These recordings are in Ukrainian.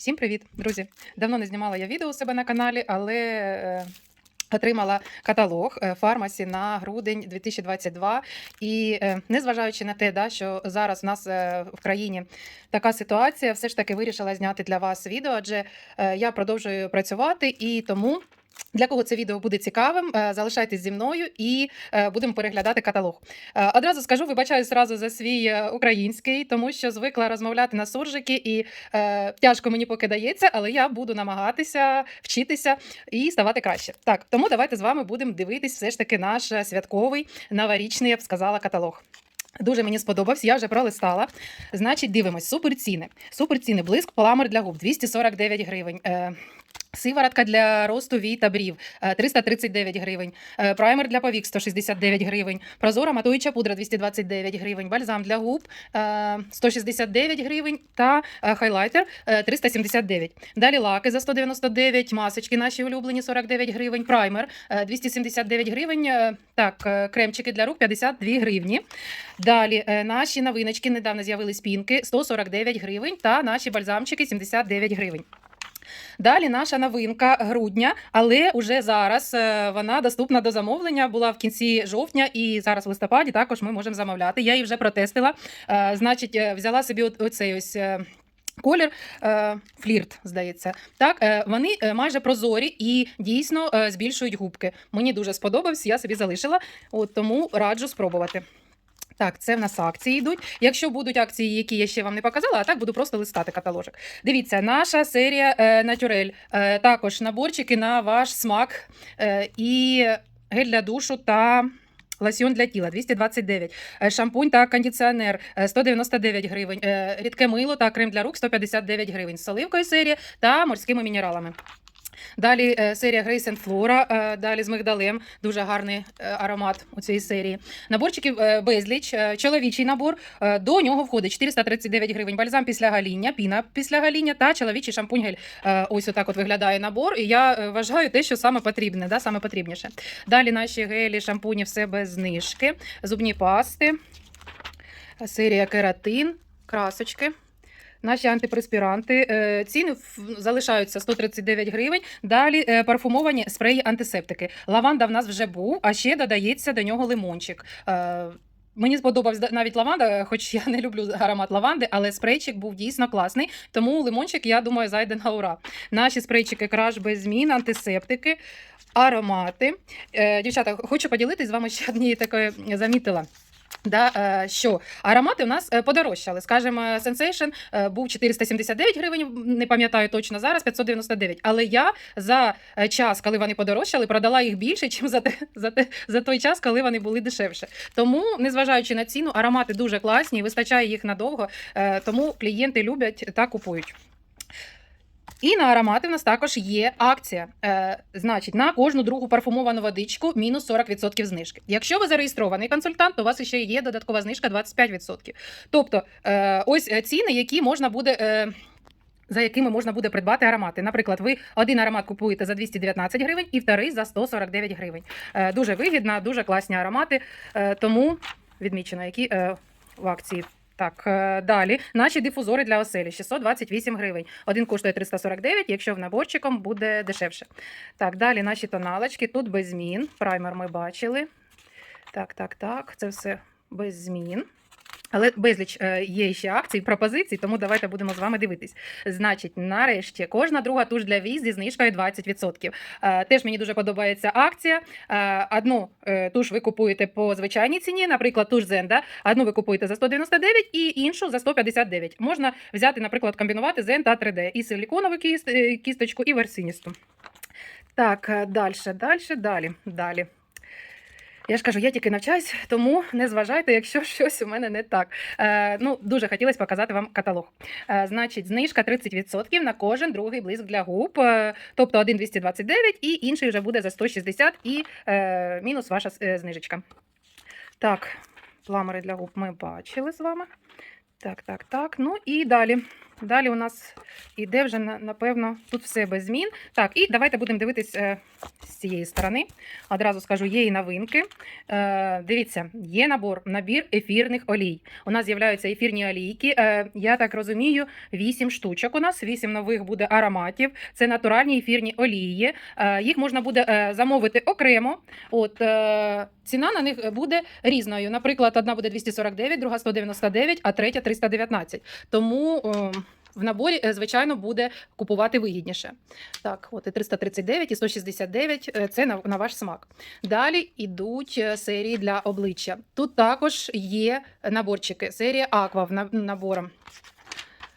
Всім привіт, друзі! Давно не знімала я відео у себе на каналі, але е, отримала каталог е, фармасі на грудень 2022. І е, незважаючи на те, да, що зараз у нас в країні така ситуація, все ж таки вирішила зняти для вас відео, адже я продовжую працювати і тому. Для кого це відео буде цікавим, е, залишайтесь зі мною і е, будемо переглядати каталог. Е, Одразу скажу, вибачаю зразу за свій український, тому що звикла розмовляти на суржики, і е, тяжко мені поки дається, але я буду намагатися вчитися і ставати краще. Так, тому давайте з вами будемо дивитись все ж таки наш святковий новорічний, я б сказала, каталог. Дуже мені сподобався, я вже пролистала. Значить, дивимось, суперціни. Суперціни, блиск, паламер для губ 249 гривень. Е, Сиворотка для росту вій та брів е, 339 гривень. Е, Праймер для повік 169 гривень. Прозора матуюча пудра 229 гривень. Бальзам для губ е, 169 гривень та е, хайлайтер е, 379. Далі лаки за 199, масочки наші улюблені 49 гривень. Праймер е, 279 гривень. Так, кремчики для рук 52 гривні. Далі наші новиночки недавно з'явились пінки 149 гривень та наші бальзамчики 79 гривень. Далі наша новинка грудня, але уже зараз е, вона доступна до замовлення. Була в кінці жовтня, і зараз в листопаді також ми можемо замовляти. Я її вже протестила. Е, Значить, е, взяла собі оцей ось. Колір флірт, здається. Так, вони майже прозорі і дійсно збільшують губки. Мені дуже сподобався, я собі залишила, от тому раджу спробувати. Так, це в нас акції йдуть. Якщо будуть акції, які я ще вам не показала, а так буду просто листати каталожик. Дивіться, наша серія е, Натюрель. Е, також наборчики на ваш смак е, і гель для душу та. Лосьйон для тіла 229, Е, шампунь та кондиціонер е, 199 гривень, Е, рідке мило та крем для рук 159 гривень з соливкою серії та морськими мінералами. Далі е, серія Grace and Flora, далі з мигдалем, дуже гарний е, аромат у цій серії. Наборчиків е, безліч, чоловічий набор. До нього входить 439 гривень бальзам після гаління, піна після гаління та чоловічий шампунь Ось отак от виглядає набор. І я вважаю те, що саме потрібне, да, саме потрібніше. Далі наші гелі, шампуні, все без знижки, зубні пасти, серія кератин, красочки. Наші антипреспіранти е, ціни залишаються 139 гривень. Далі е, парфумовані спреї антисептики. Лаванда в нас вже був, а ще додається до нього лимончик. Е, Мені сподобався навіть лаванда, хоч я не люблю аромат лаванди, але спрейчик був дійсно класний. Тому лимончик, я думаю, зайде на ура. Наші спрейчики краш без змін, антисептики, аромати. Дівчата, хочу поділитись з вами ще однією такою замітила. Да, е, що аромати у нас е, подорожчали. Скажімо, Sensation е, був 479 гривень, не пам'ятаю точно зараз 599. Але я за час, коли вони подорожчали, продала їх більше, ніж за, те, за, те, за той час, коли вони були дешевше. Тому, незважаючи на ціну, аромати дуже класні, вистачає їх надовго, тому клієнти люблять та купують. І на аромати в нас також є акція. Е, значить, на кожну другу парфумовану водичку мінус 40% знижки. Якщо ви зареєстрований консультант, то у вас ще є додаткова знижка 25%. Тобто, е, ось е, ціни, які можна буде. Е, за якими можна буде придбати аромати. Наприклад, ви один аромат купуєте за 219 гривень і вторий за 149 гривень. Е, дуже вигідно, дуже класні аромати. Е, тому відмічено, які е, в акції. Так, е, далі наші дифузори для оселі 628 гривень. Один коштує 349, якщо в наборчиком буде дешевше. Так, далі наші тоналочки. Тут без змін. Праймер ми бачили. Так, так, так. Це все без змін. Але безліч е, є ще акцій, пропозицій, тому давайте будемо з вами дивитись. Значить, нарешті кожна друга туш для віз зі знижкою 20%. Е, Теж мені дуже подобається акція. Е, Одну туш ви купуєте по звичайній ціні, наприклад, туш Зенда. Одну ви купуєте за 199 і іншу за 159. Можна взяти, наприклад, комбінувати Zen та 3D. І силіконову кіст, кісточку, і версиністу. Так, далі, далі, далі, далі. Я ж кажу, я тільки навчаюсь, тому не зважайте, якщо щось у мене не так. Е, ну, дуже хотілося показати вам каталог. Е, значить, знижка 30% на кожен другий блиск для губ, е, тобто один 229 і інший вже буде за 160 і е, мінус ваша е, знижечка. Так, пламери для губ ми бачили з вами. Так, так, так. Ну і далі. Далі у нас іде вже, напевно, тут все без змін. Так, і давайте будемо дивитись е, з цієї сторони. Одразу скажу, є і новинки. Е, дивіться, є набор, набір ефірних олій. У нас з'являються ефірні олійки. Е, я так розумію, 8 штучок у нас, 8 нових буде ароматів. Це натуральні ефірні олії. Їх можна буде замовити окремо. От, ціна на них буде різною. Наприклад, одна буде 249, друга 199, а третя 319. Тому е, в наборі, е, звичайно, буде купувати вигідніше. Так, от і 339, і 169 е, це на, на ваш смак. Далі йдуть е, серії для обличчя. Тут також є наборчики. Серія Аква в на- набором.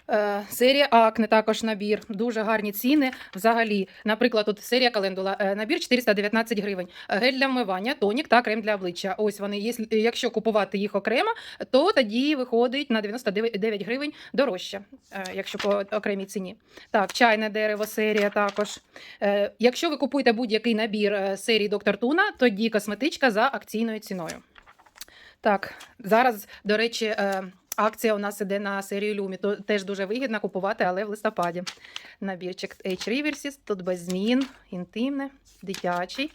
Е, Серія Акне також набір, дуже гарні ціни. Взагалі, наприклад, тут серія календула, е, набір 419 гривень. Гель для вмивання, тонік та крем для обличчя. Ось вони. Якщо купувати їх окремо, то тоді виходить на 99 гривень дорожче, е, якщо по окремій ціні. Так, чайне дерево, серія також. Якщо ви купуєте будь-який набір серії Доктор Туна, тоді косметичка за акційною ціною. Так, зараз, до речі, акція у нас іде на серію Люмі. То теж дуже вигідно купувати, але в листопаді. Набірчик H Reverses, тут без змін, інтимне, дитячий.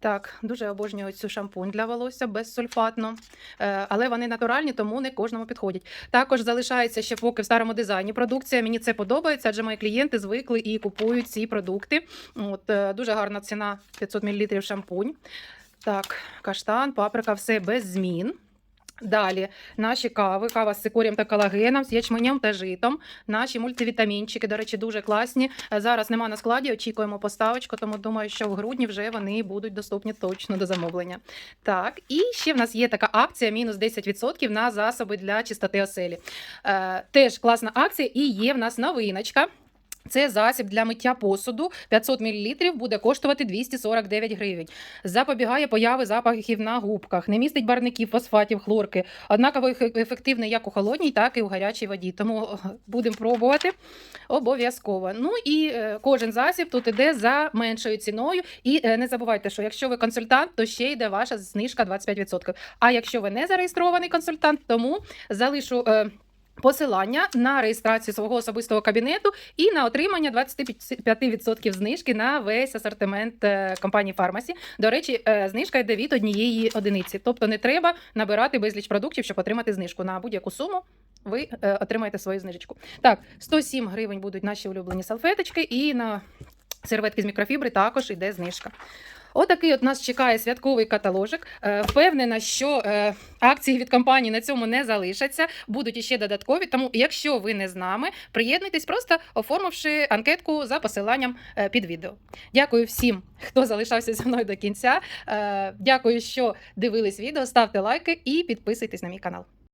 Так, дуже обожнюю цю шампунь для волосся безсульфатно. Е, але вони натуральні, тому не кожному підходять. Також залишається ще поки в старому дизайні продукція. Мені це подобається, адже мої клієнти звикли і купують ці продукти. От, е, дуже гарна ціна 500 мл шампунь. Так, каштан, паприка, все без змін. Далі наші кави, кава з цикорієм та колагеном, з ячменем та житом. Наші мультивітамінчики, до речі, дуже класні. Е, Зараз нема на складі, очікуємо поставочку, тому думаю, що в грудні вже вони будуть доступні точно до замовлення. Так, і ще в нас є така акція: мінус 10% на засоби для чистоти оселі. Е, теж класна акція, і є в нас новиночка. Це засіб для миття посуду 500 мл буде коштувати 249 гривень. Запобігає появи запахів на губках, не містить барників, фосфатів, хлорки. Однаково ефективний як у холодній, так і у гарячій воді. Тому е, будемо пробувати обов'язково. Ну і е, кожен засіб тут іде за меншою ціною. І е, не забувайте, що якщо ви консультант, то ще йде ваша знижка 25%. А якщо ви не зареєстрований консультант, тому залишу. Посилання на реєстрацію свого особистого кабінету і на отримання 25% знижки на весь асортимент е, компанії Фармасі. До речі, е, знижка йде від однієї одиниці. Тобто не треба набирати безліч продуктів, щоб отримати знижку на будь-яку суму. Ви е, отримаєте свою знижечку. Так, 107 гривень будуть наші улюблені салфеточки, і на серветки з мікрофібри також йде знижка. Отакий от нас чекає святковий каталожик. Е, Впевнена, що е, акції від компанії на цьому не залишаться, будуть іще додаткові. Тому, якщо ви не з нами, приєднуйтесь, просто оформивши анкетку за посиланням е, під відео. Дякую всім, хто залишався зі мною до кінця. Дякую, що дивились відео. Ставте лайки і підписуйтесь на мій канал.